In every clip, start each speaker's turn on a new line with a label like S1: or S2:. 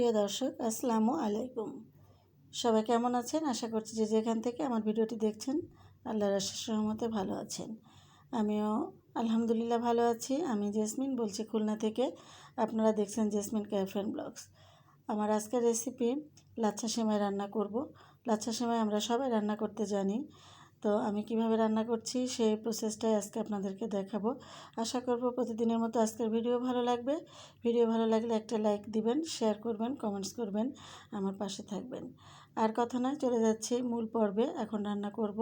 S1: প্রিয় দর্শক, আসসালামু আলাইকুম। সবাই কেমন আছেন? আশা করছি যে যেখান থেকে আমার ভিডিওটি দেখছেন, আল্লাহর আশিস সহমতে ভালো আছেন। আমিও আলহামদুলিল্লাহ ভালো আছি। আমি জেসমিন বলছি খুলনা থেকে। আপনারা দেখছেন জেসমিন ক্যাফেন ব্লগস। আমার আজকের রেসিপি লাচ্ছা সেমাই রান্না করব। লাচ্ছা সেমাই আমরা সবাই রান্না করতে জানি। তো আমি কীভাবে রান্না করছি সেই প্রসেসটাই আজকে আপনাদেরকে দেখাবো। আশা করব প্রতিদিনের মতো আজকের ভিডিও ভালো লাগবে। ভিডিও ভালো লাগলে একটা লাইক দিবেন শেয়ার করবেন কমেন্টস করবেন, আমার পাশে থাকবেন। আর কথা নয়, চলে যাচ্ছি মূল পর্বে। এখন রান্না করব।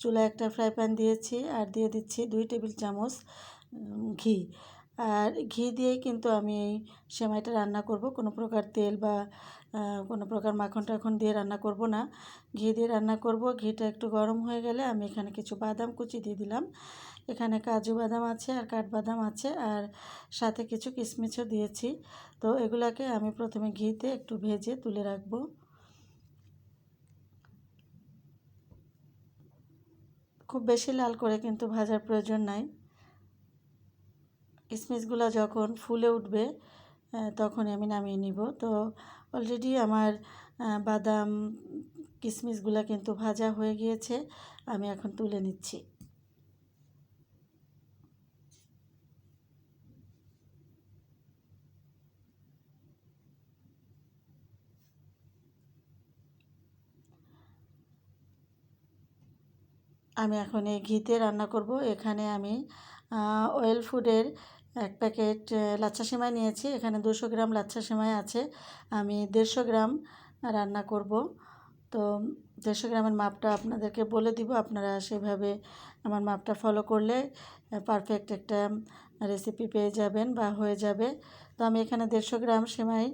S1: চুলা একটা ফ্রাই প্যান দিয়েছি আর দিয়ে দিচ্ছি দুই টেবিল চামচ ঘি। আর ঘি দিয়েই কিন্তু আমি এই সেমাইটা রান্না করব। কোনো প্রকার তেল বা কোনো প্রকার মাখন টাখন দিয়ে রান্না করব না। ঘি দিয়ে রান্না করব। ঘিটা একটু গরম হয়ে গেলে আমি এখানে কিছু বাদাম কুচি দিয়ে দিলাম। এখানে কাজু বাদাম আছে আর কাঠবাদাম আছে আর সাথে কিছু কিশমিশও দিয়েছি। তো এগুলাকে আমি প্রথমে ঘিতে একটু ভেজে তুলে রাখব। খুব বেশি লাল করে কিন্তু ভাজার প্রয়োজন নাই। কিশমিশগুলো যখন ফুলে উঠবে তখন আমি নামিয়ে নিব। তো অলরেডি আমার বাদাম কিশমিশগুলো কিন্তু ভাজা হয়ে গিয়েছে, আমি এখন তুলে নিচ্ছি। আমি এখন এই ঘিতে রান্না করব। এখানে আমি অয়েল ফুডের এক প্যাকেট লাচ্ছা সেমাই নিয়েছি। এখানে দুশো গ্রাম লাচ্ছা সেমাই আছে। আমি দেড়শো গ্রাম রান্না করব। তো দেড়শো গ্রামের মাপটা আপনাদেরকে বলে দিব। আপনারা সেভাবে আমার মাপটা ফলো করলে পারফেক্ট একটা রেসিপি পেয়ে যাবেন বা হয়ে যাবে। তো আমি এখানে দেড়শো গ্রাম সেমাই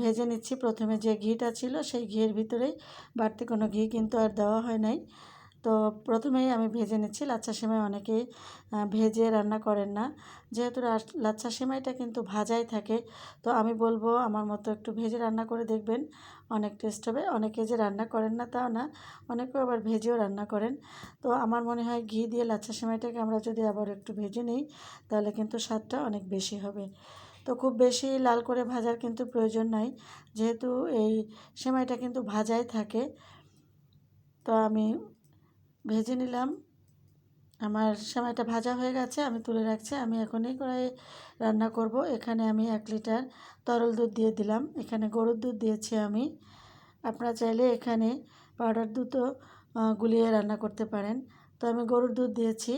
S1: ভেজে নিচ্ছি। প্রথমে যে ঘিটা ছিল, সেই ঘিয়ের ভিতরেই বাড়তি কোনো ঘি কিন্তু আর দেওয়া হয় নাই। তো প্রথমেই আমি ভেজে নিচ্ছি। লাচ্ছা সেমাই অনেকেই ভেজে রান্না করেন না। যেহেতু লাচ্ছা সেমাইটা কিন্তু ভাজাই থাকে, তো আমি বলব আমার মতো একটু ভেজে রান্না করে দেখবেন, অনেক টেস্ট হবে। অনেকে যে রান্না করেন না তাও না, অনেকেও আবার ভেজেও রান্না করেন। তো আমার মনে হয় ঘি দিয়ে লাচ্ছা সেমাইটাকে আমরা যদি আবার একটু ভেজে নিই, তাহলে কিন্তু স্বাদটা অনেক বেশি হবে। তো খুব বেশি লাল করে ভাজার কিন্তু প্রয়োজন নাই, যেহেতু এই সেমাইটা কিন্তু ভাজাই থাকে। তো আমি ভেজে নিলাম। আমার সময়টা ভাজা হয়ে গেছে, আমি তুলে রাখছি। আমি এখনই করে রান্না করব। এখানে আমি এক লিটার তরল দুধ দিয়ে দিলাম। এখানে গরুর দুধ দিয়েছি আমি। আপনারা চাইলে এখানে পাউডার দুধও গুলিয়ে রান্না করতে পারেন। তো আমি গরুর দুধ দিয়েছি।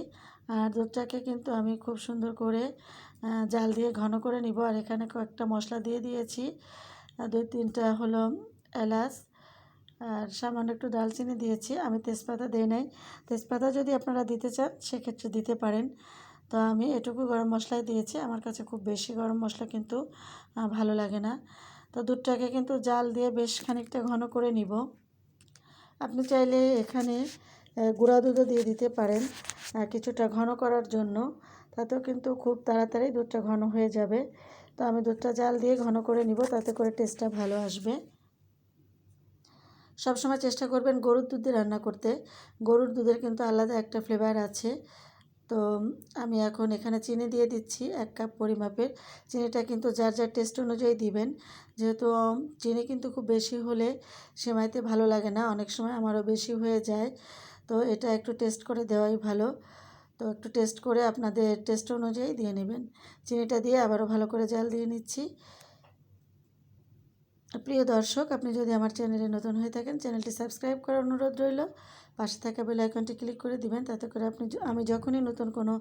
S1: আর দুধটাকে কিন্তু আমি খুব সুন্দর করে জাল দিয়ে ঘন করে নিব। আর এখানে কয়েকটা মশলা দিয়ে দিয়েছি। দুই তিনটা হলো এলাচ আর সামান্য একটু ডালচিনি দিয়েছি। আমি তেজপাতা দিই নাই। তেজপাতা যদি আপনারা দিতে চান, সেক্ষেত্রে দিতে পারেন। তো আমি এটুকু গরম মশলাই দিয়েছি। আমার কাছে খুব বেশি গরম মশলা কিন্তু ভালো লাগে না। তো দুধটাকে কিন্তু জাল দিয়ে বেশ খানিকটা ঘন করে নিব। আপনি চাইলে এখানে গুঁড়া দুধও দিয়ে দিতে পারেন কিছুটা ঘন করার জন্য। তাতেও কিন্তু খুব তাড়াতাড়ি দুধটা ঘন হয়ে যাবে। তো আমি দুধটা জাল দিয়ে ঘন করে নিব। তাতে করে টেস্টটা ভালো আসবে। সবসময় চেষ্টা করবেন গরুর দুধ দিয়ে রান্না করতে। গরুর দুধের কিন্তু আলাদা একটা ফ্লেভার আছে। তো আমি এখন এখানে চিনি দিয়ে দিচ্ছি এক কাপ পরিমাপের। চিনিটা কিন্তু যার যার টেস্ট অনুযায়ী দিবেন। যেহেতু চিনি কিন্তু খুব বেশি হলে সেমাইতে ভালো লাগে না, অনেক সময় আমারও বেশি হয়ে যায়। তো এটা একটু টেস্ট করে দেওয়াই ভালো। তো একটু টেস্ট করে আপনাদের টেস্ট অনুযায়ী দিয়ে নেবেন। চিনিটা দিয়ে আবারও ভালো করে জাল দিয়ে নিচ্ছি। প্রিয় দর্শক, আপনি যদি আমার চ্যানেলে নতুন হয়ে থাকেন, চ্যানেলটি সাবস্ক্রাইব করার অনুরোধ রইল। পাশে থাকা বেল আইকনটি ক্লিক করে দিবেন, তাতে করে আপনি আমি যখনই নতুন কোনো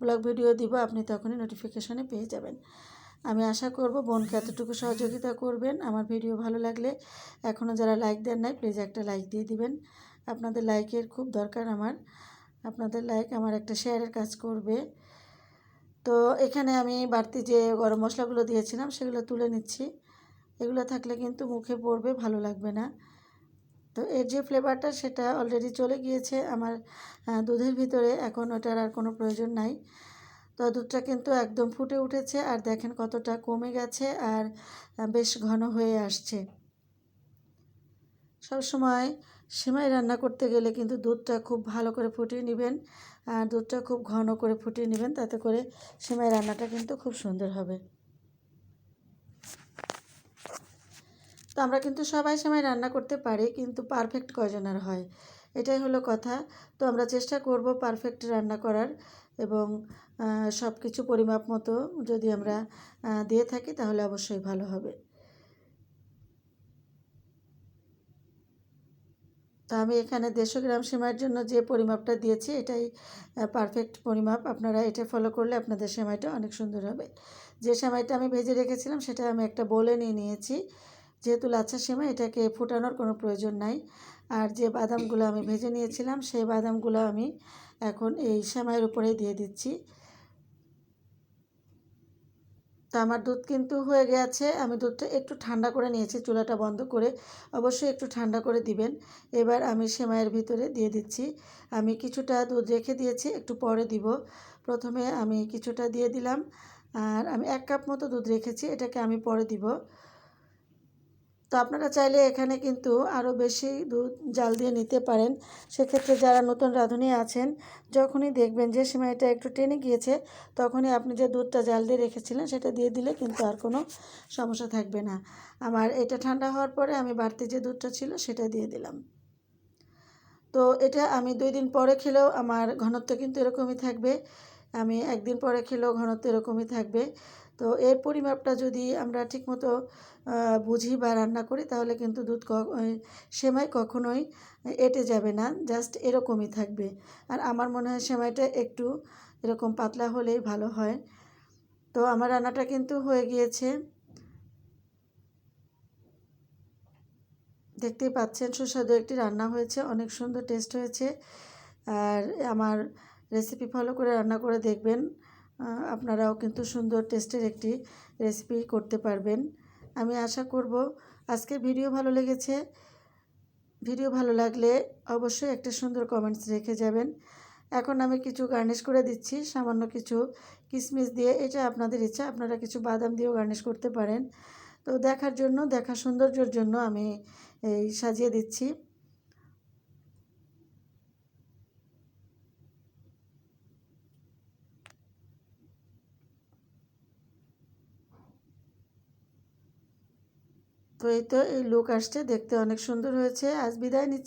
S1: ব্লগ ভিডিও দিব, আপনি তখনই নোটিফিকেশনে পেয়ে যাবেন। আমি আশা করব বোনকে এতটুকু সহযোগিতা করবেন। আমার ভিডিও ভালো লাগলে এখনও যারা লাইক দেন নাই প্লিজ একটা লাইক দিয়ে দিবেন। আপনাদের লাইকের খুব দরকার আমার। আপনাদের লাইক আমার একটা শেয়ারের কাজ করবে। তো এখানে আমি বাড়তি যে গরম মশলাগুলো দিয়েছিলাম, সেগুলো তুলে নিচ্ছি। এগুলো থাকলে কিন্তু মুখে পড়বে, ভালো লাগবে না। তো এর যে ফ্লেভারটা সেটা অলরেডি চলে গিয়েছে আমার দুধের ভিতরে। এখন ওটার আর কোনো প্রয়োজন নাই। তো দুধটা কিন্তু একদম ফুটে উঠেছে আর দেখেন কতটা কমে গেছে আর বেশ ঘন হয়ে আসছে। সবসময় সেমাই রান্না করতে গেলে কিন্তু দুধটা খুব ভালো করে ফুটিয়ে নেবেন আর দুধটা খুব ঘন করে ফুটিয়ে নেবেন, তাতে করে সেমাই রান্নাটা কিন্তু খুব সুন্দর হবে। তো আমরা কিন্তু সবাই সময় রান্না করতে পারি, কিন্তু পারফেক্ট কয়জনের হয়? এটাই হলো কথা। তো আমরা চেষ্টা করব পারফেক্ট রান্না করার এবং সব কিছু পরিমাপ মতো যদি আমরা দিয়ে থাকি তাহলে অবশ্যই ভালো হবে। তো আমি এখানে দেড়শো গ্রাম সেমাইয়ের জন্য যে পরিমাপটা দিয়েছি, এটাই পারফেক্ট পরিমাপ। আপনারা এটা ফলো করলে আপনাদের সেমাইটা অনেক সুন্দর হবে। যে সেমাইটা আমি ভেজে রেখেছিলাম, সেটা আমি একটা বলে নিয়ে নিয়েছি। যেহেতু লাচ্ছা সেমাই, এটাকে ফুটানোর কোনো প্রয়োজন নাই। আর যে বাদামগুলো আমি ভেজে নিয়েছিলাম, সেই বাদামগুলো আমি এখন এই সেমাইয়ের উপরে দিয়ে দিচ্ছি। তো আমার দুধ কিন্তু হয়ে গেছে। আমি দুধটা একটু ঠান্ডা করে নিয়েছি, চুলাটা বন্ধ করে। অবশ্যই একটু ঠান্ডা করে দিবেন। এবার আমি সেমাইয়ের ভিতরে দিয়ে দিচ্ছি। আমি কিছুটা দুধ রেখে দিয়েছি, একটু পরে দিব। প্রথমে আমি কিছুটা দিয়ে দিলাম। আর আমি এক কাপ মতো দুধ রেখেছি, এটাকে আমি পরে দিব। তো আপনারা চাইলে এখানে কিন্তু আরও বেশি দুধ, জাল দিয়ে নিতে পারেন। সেক্ষেত্রে যারা নতুন রাঁধুনি আছেন, যখনই দেখবেন যে সিমাইটা একটু টেনে গিয়েছে, তখনই আপনি যে দুধটা জাল দিয়ে রেখেছিলেন, সেটা দিয়ে দিলে কিন্তু আর কোনো সমস্যা থাকবে না। আমার এটা ঠান্ডা হওয়ার পরে আমি বাড়তি যে দুধটা ছিল, সেটা দিয়ে দিলাম। তো এটা আমি দুই দিন পরে খেলেও আমার ঘনত্ব কিন্তু এরকমই থাকবে। আমি একদিন পরে খেলেও ঘনত্ব এরকমই থাকবে। তো এর পরিমাপটা যদি আমরা ঠিকমতো বুঝি বা রান্না করি, তাহলে কিন্তু দুধ সেমাই কখনোই এটে যাবে না, জাস্ট এরকমই থাকবে। আর আমার মনে হয় সেমাইটা একটু এরকম পাতলা হলেই ভালো হয়। তো আমার রান্নাটা কিন্তু হয়ে গিয়েছে। দেখতেই পাচ্ছেন, সুস্বাদু একটি রান্না হয়েছে, অনেক সুন্দর টেস্ট হয়েছে। আর আমার রেসিপি ফলো করে রান্না করে দেখবেন। আপনারাও কিন্তু সুন্দর টেস্টের একটি রেসিপি করতে পারবেন। আমি আশা করব আজকের ভিডিও ভালো লেগেছে। ভিডিও ভালো লাগলে অবশ্যই একটা সুন্দর কমেন্টস রেখে যাবেন। এখন আমি কিছু গার্নিশ করে দিচ্ছি, সামান্য কিছু কিশমিশ দিয়ে। এটা আপনাদের ইচ্ছা, আপনারা কিছু বাদাম দিয়েও গার্নিশ করতে পারেন। তো দেখার জন্য, দেখা সৌন্দর্যের জন্য আমি এই সাজিয়ে দিচ্ছি। তো এই তো এই লোক আসছে দেখতে অনেক সুন্দর হয়েছে। আজ বিদায় নিচ্ছি।